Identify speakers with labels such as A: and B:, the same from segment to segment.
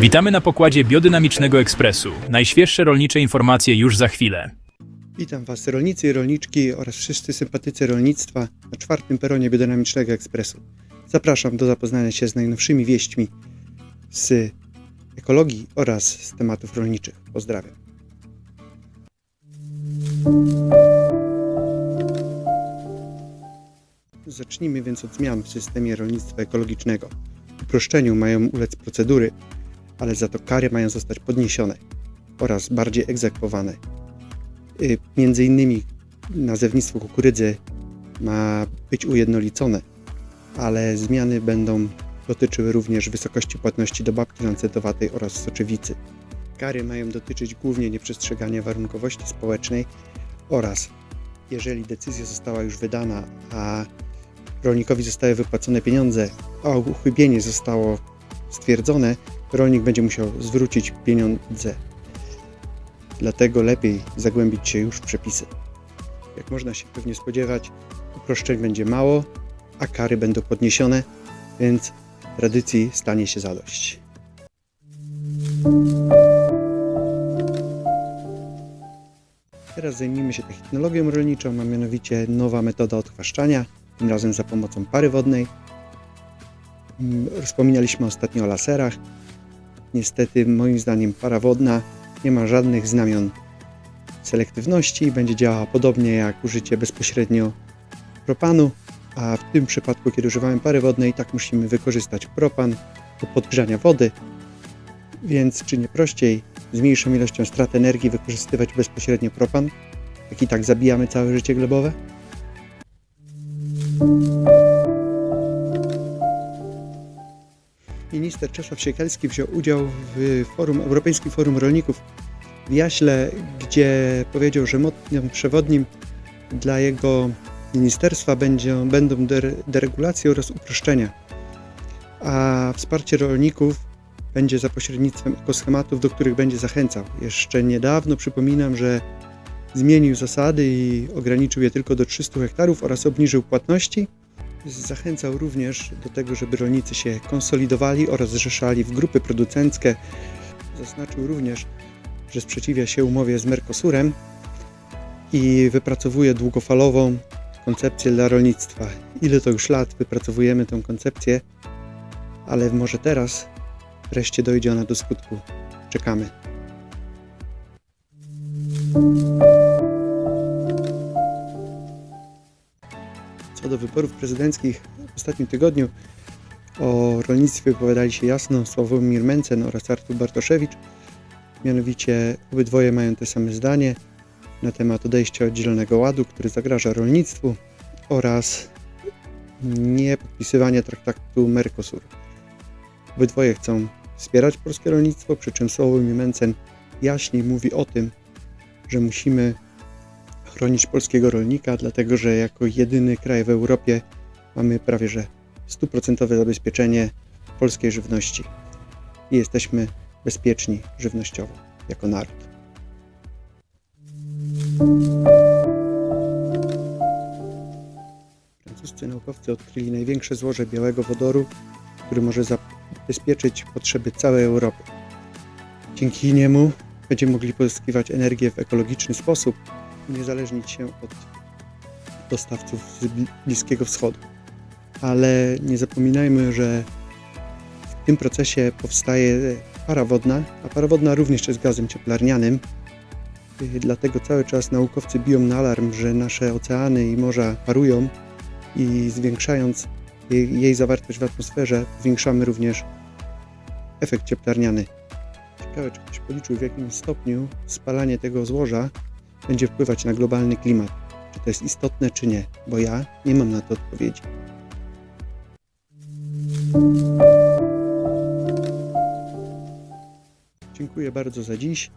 A: Witamy na pokładzie Biodynamicznego Ekspresu. Najświeższe rolnicze informacje już za chwilę.
B: Witam Was, rolnicy i rolniczki oraz wszyscy sympatycy rolnictwa na czwartym peronie Biodynamicznego Ekspresu. Zapraszam do zapoznania się z najnowszymi wieśćmi z ekologii oraz z tematów rolniczych. Pozdrawiam. Zacznijmy więc od zmian w systemie rolnictwa ekologicznego. Uproszczeniu mają ulec procedury, ale za to kary mają zostać podniesione oraz bardziej egzekwowane. Y, Między innymi nazewnictwo kukurydzy ma być ujednolicone, ale zmiany będą dotyczyły również wysokości płatności do babki lancetowatej oraz soczewicy. Kary mają dotyczyć głównie nieprzestrzegania warunkowości społecznej oraz jeżeli decyzja została już wydana, a rolnikowi zostały wypłacone pieniądze, a uchybienie zostało stwierdzone, rolnik będzie musiał zwrócić pieniądze dlatego lepiej zagłębić się już w przepisy. Jak można się pewnie spodziewać, uproszczeń będzie mało, a kary będą podniesione, więc tradycji stanie się zadość. Teraz zajmijmy się technologią rolniczą, a mianowicie nowa metoda odchwaszczania, tym razem za pomocą pary wodnej. Mm, Wspominaliśmy ostatnio o laserach. Niestety, moim zdaniem, para wodna nie ma żadnych znamion selektywności i będzie działała podobnie jak użycie bezpośrednio propanu, a w tym przypadku, kiedy używamy pary wodnej, tak musimy wykorzystać propan do podgrzania wody, więc czy nie prościej z mniejszą ilością strat energii wykorzystywać bezpośrednio propan, jak i tak zabijamy całe życie glebowe? Minister Czesław Siekalski wziął udział w forum, Europejskim Forum Rolników w Jaśle, gdzie powiedział, że mottem przewodnim dla jego ministerstwa będzie, będą dere- deregulacje oraz uproszczenia, a wsparcie rolników będzie za pośrednictwem ekoschematów, do których będzie zachęcał. Jeszcze niedawno przypominam, że zmienił zasady i ograniczył je tylko do 300 hektarów oraz obniżył płatności. Zachęcał również do tego, żeby rolnicy się konsolidowali oraz zrzeszali w grupy producenckie. Zaznaczył również, że sprzeciwia się umowie z Mercosurem i wypracowuje długofalową koncepcję dla rolnictwa. Ile to już lat wypracowujemy tę koncepcję, ale może teraz wreszcie dojdzie ona do skutku. Czekamy. Wyborów prezydenckich w ostatnim tygodniu o rolnictwie wypowiadali się jasno Sławomir Mencen oraz Artur Bartoszewicz. Mianowicie obydwoje mają te same zdanie na temat odejścia od Zielonego Ładu, który zagraża rolnictwu oraz nie podpisywania traktatu Mercosur. Obydwoje chcą wspierać polskie rolnictwo, przy czym Sławomir Mencen jaśniej mówi o tym, że musimy chronić polskiego rolnika, dlatego że jako jedyny kraj w Europie mamy prawie że stuprocentowe zabezpieczenie polskiej żywności i jesteśmy bezpieczni żywnościowo jako naród. Francuscy naukowcy odkryli największe złoże białego wodoru, który może zabezpieczyć potrzeby całej Europy. Dzięki niemu będziemy mogli pozyskiwać energię w ekologiczny sposób i nie zależnić się od dostawców z Bli- Bliskiego Wschodu. Ale nie zapominajmy, że w tym procesie powstaje para wodna, a para wodna również jest gazem cieplarnianym. Y, Dlatego cały czas naukowcy biją na alarm, że nasze oceany i morza parują i zwiększając jej, jej zawartość w atmosferze, zwiększamy również efekt cieplarniany. Ciekawe, czy ktoś policzył, w jakim stopniu spalanie tego złoża będzie wpływać na globalny klimat. Czy to jest istotne, czy nie? Bo ja nie mam na to odpowiedzi. Dziękuję bardzo za dziś.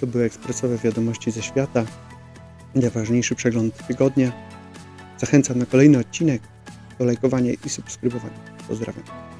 B: To były ekspresowe wiadomości ze świata. Najważniejszy przegląd tygodnia. Zachęcam na kolejny odcinek do lajkowania i subskrybowania. Pozdrawiam.